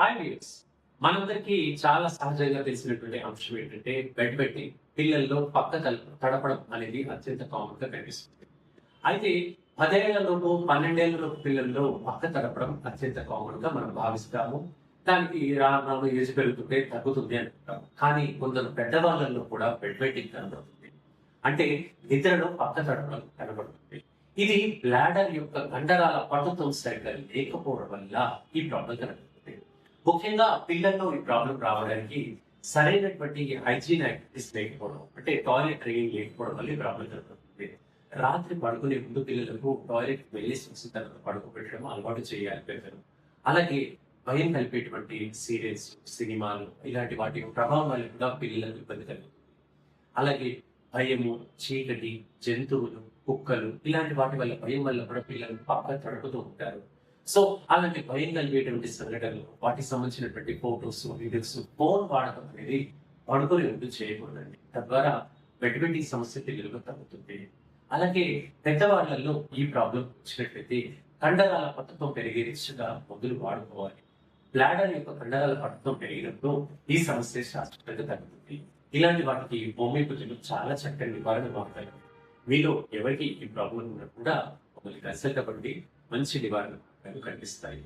Hi views మనందరికీ చాలా సహజంగా తెలిసినటువంటి అంశం ఏంటంటే బెడ్ పెట్టి పిల్లల్లో పక్క కలుపు తడపడం అనేది అత్యంత కామన్గా కనిపిస్తుంది. అయితే పదేళ్ళలోపు పన్నెండేళ్ళలోపు పిల్లల్లో పక్క తడపడం అత్యంత కామన్గా మనం భావిస్తాము. దానికి రాను రాను ఏజ్ పెరుగుతుంటే తగ్గుతుంది అనుకుంటాం కానీ కొందరు పెద్దవాళ్ళల్లో కూడా బెడ్ వెయిటింగ్ కనబడుతుంది. అంటే నిద్రలో పక్క తడపడం కనబడుతుంది. ఇది బ్లాడర్ యొక్క కండరాల పటుత్వం సరిగ్గా లేకపోవడం వల్ల ఈ ప్రాబ్లం కనబడుతుంది. ముఖ్యంగా పిల్లల్లో ఈ ప్రాబ్లం రావడానికి సరైనటువంటి హైజీన్ యాక్టివిటీస్ లేకపోవడం అంటే టాయిలెట్ ట్రైనింగ్ లేకపోవడం వల్ల ఈ ప్రాబ్లం జరుగుతుంది. రాత్రి పడుకునే ముందు పిల్లలకు టాయిలెట్ వెళ్ళి వచ్చిన తర్వాత పడుకోబెట్టడం అలవాటు చేయాలి పెద్దలు అలాగే భయం కలిపేటువంటి సీరియల్స్ సినిమాలు ఇలాంటి వాటి ప్రభావం వల్ల కూడా పిల్లలకు ఇబ్బంది కలుగుతుంది. అలాగే భయము చీకటి జంతువులు కుక్కలు ఇలాంటి వాటి వల్ల భయం వల్ల కూడా పిల్లలు పక్క తడుపుతూ ఉంటారు. సో అలాంటి భయం కలిగేటువంటి సంఘటనలు వాటికి సంబంధించినటువంటి ఫోటోస్ వీడియోస్ ఫోన్ వాడకం అనేది పడుకొని ఉంటూ చేయకూడదండి. తద్వారా వెటువంటి సమస్య పిల్లలకు తగ్గుతుంది. అలాగే పెద్దవాళ్ళలో ఈ ప్రాబ్లం వచ్చినట్లయితే కండరాల పట్టుతో పెరిగే దిశగా మందులు వాడుకోవాలి. బ్లాడర్ యొక్క కండరాల పట్టుతో పెరిగినప్పుడు ఈ సమస్య శాశ్వతంగా తగ్గుతుంది. ఇలాంటి వాటికి హోమియోపతిలో చాలా చక్కని నివారణ మార్గాలు మీలో ఎవరికి ఈ ప్రాబ్లం ఉన్నా కూడా మమ్మల్ని కన్సల్ట్ అవ్వండి మంచి నివారణ మార్గాలు కనిపిస్తాయి.